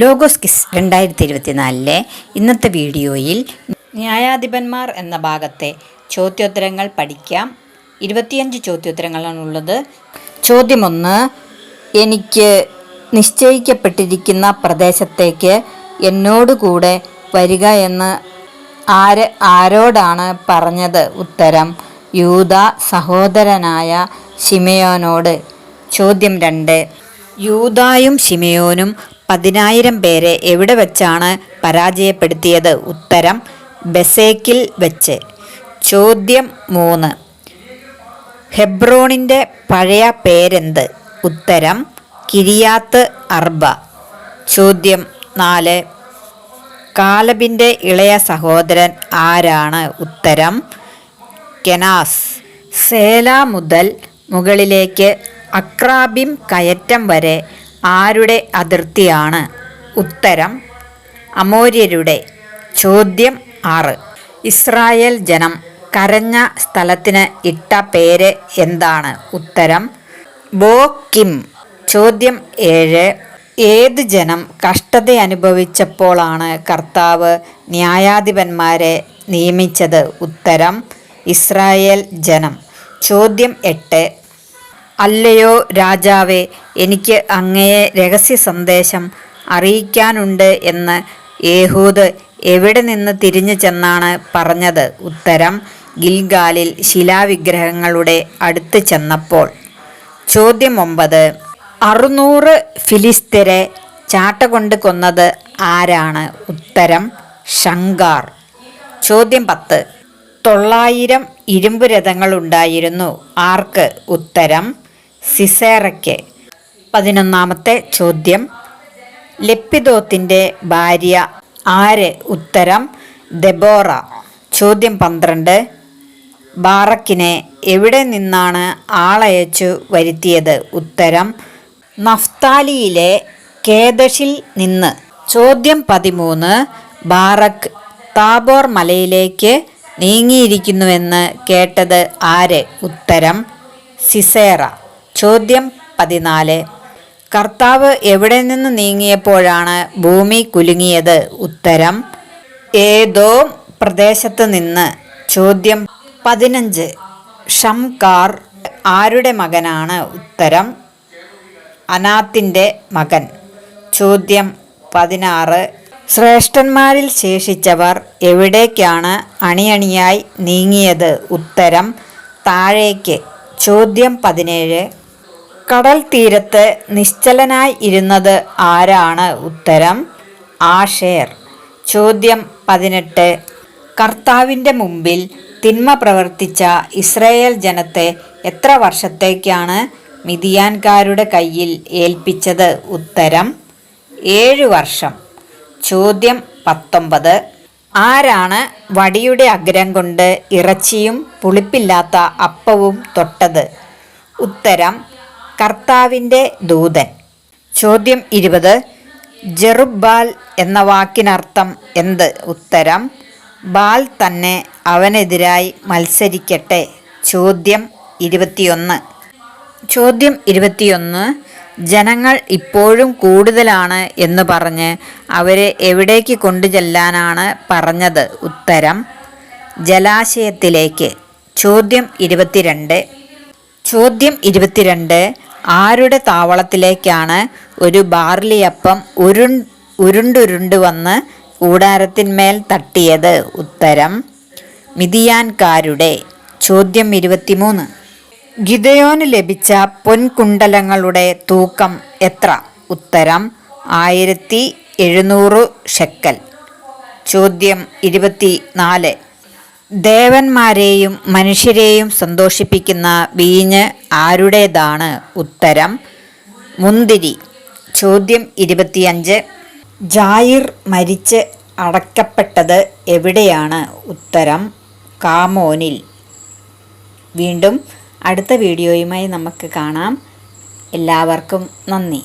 Logos kiss രണ്ടായിരത്തി ഇരുപത്തിനാലിലെ ഇന്നത്തെ വീഡിയോയിൽ ന്യായാധിപന്മാർ എന്ന ഭാഗത്തെ ചോദ്യോത്തരങ്ങൾ പഠിക്കാം. ഇരുപത്തിയഞ്ച് ചോദ്യോത്തരങ്ങളാണുള്ളത്. ചോദ്യമൊന്ന് എനിക്ക് നിശ്ചയിക്കപ്പെട്ടിരിക്കുന്ന പ്രദേശത്തേക്ക് എന്നോടുകൂടെ വരിക എന്ന് ആര് ആരോടാണ് പറഞ്ഞത്? ഉത്തരം യൂത സഹോദരനായ ശിമയോനോട്. ചോദ്യം രണ്ട് യൂതായും ശിമയോനും പതിനായിരം പേരെ എവിടെ വെച്ചാണ് പരാജയപ്പെടുത്തിയത്? ഉത്തരം ബസേക്കിൽ വെച്ച്. ചോദ്യം മൂന്ന്. ഹെബ്രോണിന്റെ പഴയ പേരെന്ത്? ഉത്തരം കിരിയാത്ത് അർബ. ചോദ്യം നാല്. കാലബിന്റെ ഇളയ സഹോദരൻ ആരാണ്? ഉത്തരം കെനാസ്. സേല മുതൽ മുകളിലേക്ക് അക്രാബിം കയറ്റം വരെ ആരുടെ അതിർത്തിയാണ്? ഉത്തരം അമോര്യരുടെ. ചോദ്യം ആറ്. ഇസ്രായേൽ ജനം കരഞ്ഞ സ്ഥലത്തിന് ഇട്ട പേര് എന്താണ്? ഉത്തരം ബോ കിം. ചോദ്യം ഏഴ്. ഏത് ജനം കഷ്ടത അനുഭവിച്ചപ്പോഴാണ് കർത്താവ് ന്യായാധിപന്മാരെ നിയമിച്ചത്? ഉത്തരം ഇസ്രായേൽ ജനം. ചോദ്യം എട്ട്. അല്ലയോ രാജാവേ എനിക്ക് അങ്ങയെ രഹസ്യ സന്ദേശം അറിയിക്കാനുണ്ട് എന്ന് യേഹൂദ് എവിടെ നിന്ന് തിരിഞ്ഞു ചെന്നാണ് പറഞ്ഞത്? ഉത്തരം ഗിൽഗാലിൽ ശിലാവിഗ്രഹങ്ങളുടെ അടുത്ത് ചെന്നപ്പോൾ. ചോദ്യം ഒമ്പത് അറുന്നൂറ് ഫിലിസ്തരെ ചാട്ട കൊണ്ട് കൊന്നത് ആരാണ്? ഉത്തരം ഷങ്കാർ ചോദ്യം പത്ത് തൊള്ളായിരം ഇരുമ്പ് രഥങ്ങളുണ്ടായിരുന്നു. ആർക്ക്? ഉത്തരം സിസേറയ്ക്ക്. പതിനൊന്നാമത്തെ ചോദ്യം. ലെപ്പിദോത്തിന്റെ ഭാര്യ ആര്? ഉത്തരം ദെബോറ ചോദ്യം പന്ത്രണ്ട്. ബാറക്കിനെ എവിടെ നിന്നാണ് ആളയച്ചു വരുത്തിയത്? ഉത്തരം നഫ്താലിയിലെ കേദഷിൽ നിന്ന്. ചോദ്യം പതിമൂന്ന്. ബാറക്ക് താബോർ മലയിലേക്ക് നീങ്ങിയിരിക്കുന്നുവെന്ന് കേട്ടത് ആര്? ഉത്തരം സിസേറ. ചോദ്യം പതിനാല്. കർത്താവ് എവിടെ നിന്ന് നീങ്ങിയപ്പോഴാണ് ഭൂമി കുലുങ്ങിയത്? ഉത്തരം ഏതോ പ്രദേശത്ത് നിന്ന്. ചോദ്യം പതിനഞ്ച്. ഷംകാർ ആരുടെ മകനാണ്? ഉത്തരം അനാത്തിന്റെ മകൻ. ചോദ്യം പതിനാറ്. ശ്രേഷ്ഠന്മാരിൽ ശേഷിച്ചവർ എവിടേക്കാണ് അണിയണിയായി നീങ്ങിയത്? ഉത്തരം താഴേക്ക്. ചോദ്യം പതിനേഴ്. കടൽ തീരത്ത് നിശ്ചലനായി ഇരുന്നത് ആരാണ്? ഉത്തരം ആഷേർ. ചോദ്യം പതിനെട്ട്. കർത്താവിന്റെ മുമ്പിൽ തിന്മ പ്രവർത്തിച്ച ഇസ്രയേൽ ജനത്തെ എത്ര വർഷത്തേക്കാണ് മിതിയാൻകാരുടെ കയ്യിൽ ഏൽപ്പിച്ചത്? ഉത്തരം ഏഴ് വർഷം. ചോദ്യം പത്തൊമ്പത്. ആരാണ് വടിയുടെ അഗ്രം കൊണ്ട് ഇറച്ചിയും പുളിപ്പില്ലാത്ത അപ്പവും തൊട്ടത്? ഉത്തരം കർത്താവിന്റെ ദൂതൻ. ചോദ്യം ഇരുപത് ജെറുബാൽ എന്ന വാക്കിനർത്ഥം എന്ത്? ഉത്തരം ബാൽ തന്നെ അവനെതിരായി മത്സരിക്കട്ടെ. ചോദ്യം ഇരുപത്തിയൊന്ന്. ചോദ്യം ഇരുപത്തിയൊന്ന് ജനങ്ങൾ ഇപ്പോഴും കൂടുതലാണ് എന്ന് പറഞ്ഞ് അവരെ എവിടേക്ക് കൊണ്ടുചെല്ലാനാണ് പറഞ്ഞത്? ഉത്തരം ജലാശയത്തിലേക്ക്. ചോദ്യം ഇരുപത്തിരണ്ട്. ചോദ്യം ഇരുപത്തിരണ്ട് ആരുടെ താവളത്തിലേക്കാണ് ഒരു ബാർലിയപ്പം ഉരു ഉരുണ്ടുരുണ്ട് വന്ന് കൂടാരത്തിന്മേൽ തട്ടിയത്? ഉത്തരം മിതിയാൻകാരുടെ. ചോദ്യം ഇരുപത്തിമൂന്ന്. ഗിതയോന് ലഭിച്ച പൊൻകുണ്ടലങ്ങളുടെ തൂക്കം എത്ര? ഉത്തരം ആയിരത്തി എഴുന്നൂറ് ഷെക്കൽ. ചോദ്യം ഇരുപത്തി നാല് ദേവന്മാരെയും മനുഷ്യരെയും സന്തോഷിപ്പിക്കുന്ന വീഞ്ഞ് ആരുടേതാണ് ഉത്തരം? മുന്തിരി. ചോദ്യം ഇരുപത്തിയഞ്ച്. ജായിർ മരിച്ച് അടക്കപ്പെട്ടത് എവിടെയാണ് ഉത്തരം? കാമോനിൽ. വീണ്ടും അടുത്ത വീഡിയോയുമായി നമുക്ക് കാണാം. എല്ലാവർക്കും നന്ദി.